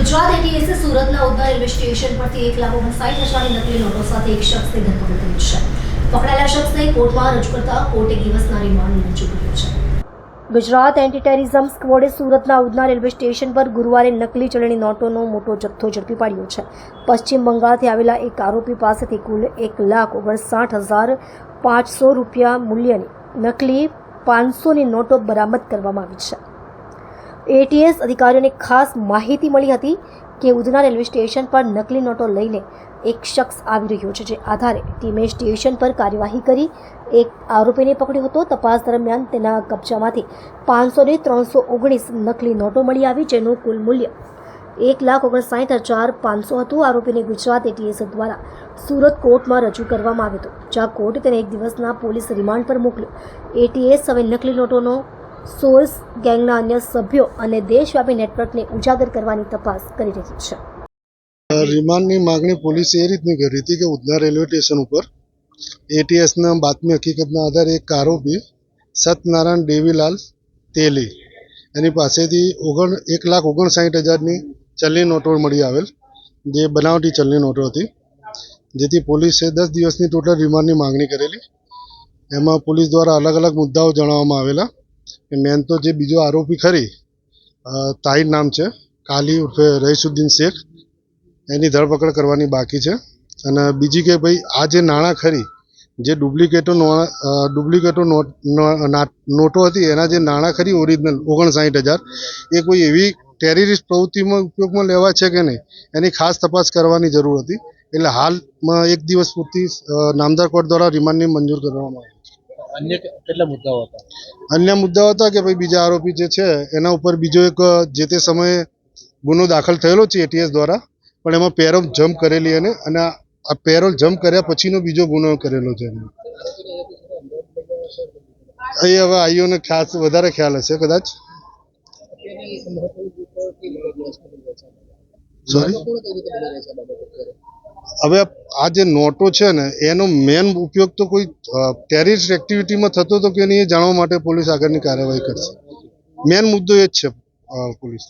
ગુજરાત એટીએસે સુરતના Udhna railway station પરથી એક લાખ ઓગણસાઠ હજારની નકલી નોટો સાથે એક શખ્સની ધરપકડ કરી છે. પકડાયેલા શખ્સને કોર્ટમાં રજૂ કરતા કોર્ટે દિવસના રિમાન્ડ મંજૂર કર્યો છે. ગુજરાત એન્ટી ટેરરિઝમ સ્કવોડે સુરતના ઉધના રેલવે સ્ટેશન પર ગુરુવારે નકલી ચલણી નોટોનો મોટો જથ્થો ઝડપી પાડ્યો છે. પશ્ચિમ બંગાળથી આવેલા એક આરોપી પાસેથી કુલ એક લાખ ઓગણસાઠ હજાર પાંચસો રૂપિયા મૂલ્યની નકલી પાંચસોની નોટો બરામદ કરવામાં આવી છે. એટીએસ અધિકારીઓને ખાસ માહિતી મળી હતી કે ઉધના રેલવે સ્ટેશન પર નકલી નોટો લઈને એક શખ્સ આવી રહ્યો છે, જે આધારે ટીમે સ્ટેશન પર કાર્યવાહી કરી. એક આરોપીને પકડ્યો હતો. તપાસ દરમિયાન તેના કબજામાંથી પાંચસો ને ત્રણસો ઓગણીસ નકલી નોટો મળી આવી, જેનું કુલ મૂલ્ય એક લાખ ઓગણસાઠ હજાર પાંચસો હતું. આરોપીને ગુજરાત એટીએસ દ્વારા સુરત કોર્ટમાં રજૂ કરવામાં આવ્યો હતો, જ્યાં કોર્ટે તેને એક દિવસના પોલીસ રિમાન્ડ પર મોકલ્યો. એટીએસ હવે નકલી નોટોનો સોર્સ ગેંગના અન્ય સભ્યો અને દેશવ્યાપી નેટવર્કને ઉજાગર કરવાની તપાસ કરી રહી છે. રિમાન્ડની માગણી પોલીસે એ રીતની કરી હતી કે ઉધના રેલવે સ્ટેશન ઉપર એટીએસના બાતમી હકીકતના આધારે એક આરોપી સત્યનારાયણ દેવીલાલ તેલી એની પાસેથી ઓગણ, એક લાખ ઓગણસાઠ હજારની ચલણી નોટો મળી આવેલ, જે બનાવટી ચલણી નોટો હતી, જેથી પોલીસે દસ દિવસની ટોટલ રિમાન્ડની માગણી કરેલી. એમાં પોલીસ દ્વારા અલગ અલગ મુદ્દાઓ જણાવવામાં આવેલા. મેન તો જે બીજો આરોપી ખરી તાઈ નામ છે, કાલી ઉર્ફે રહીસુદ્દીન શેખ, એની ધરપકડ કરવાની બાકી છે. અને બીજી કે ભાઈ, આ જે નાણાં ખરી, જે ડુપ્લિકેટો ડુપ્લિકેટો નોટ હતી, એના જે નાણાં ખરી ઓરિજિનલ, ઓગણસાઠ હજાર, એ કોઈ એવી ટેરરિસ્ટ પ્રવૃત્તિમાં ઉપયોગમાં લેવા છે કે નહીં, એની ખાસ તપાસ કરવાની જરૂર હતી. એટલે હાલમાં એક દિવસ પૂરતી નામદાર કોર્ટ દ્વારા રિમાન્ડની મંજૂર કરવામાં આવી અન્ય કેટલા મુદ્દાઓ હતા અન્ય મુદ્દાઓ હતા કે ભાઈ બીજા આરોપી જે છે એના ઉપર બીજો એક જે તે સમયે ગુનો દાખલ થયેલો છે એટીએસ દ્વારા પણ એમાં પેરોલ જમ્પ કરેલી એને અને આ પેરોલ જમ્પ કર્યા પછીનો બીજો ગુનો કરેલો છે એમને એ હવે આઈઓને ખ્યાલ વધારે ખ્યાલ હશે કદાચ સોરી હવે આ જે નોટો છે ને, એનો મેન ઉપયોગ તો કોઈ ટેરિસ્ટ એક્ટિવિટીમાં થતો હતો કે નહીં એ જાણવા માટે પોલીસ આગળની કાર્યવાહી કરશે. મેન મુદ્દો એ જ છે પોલીસ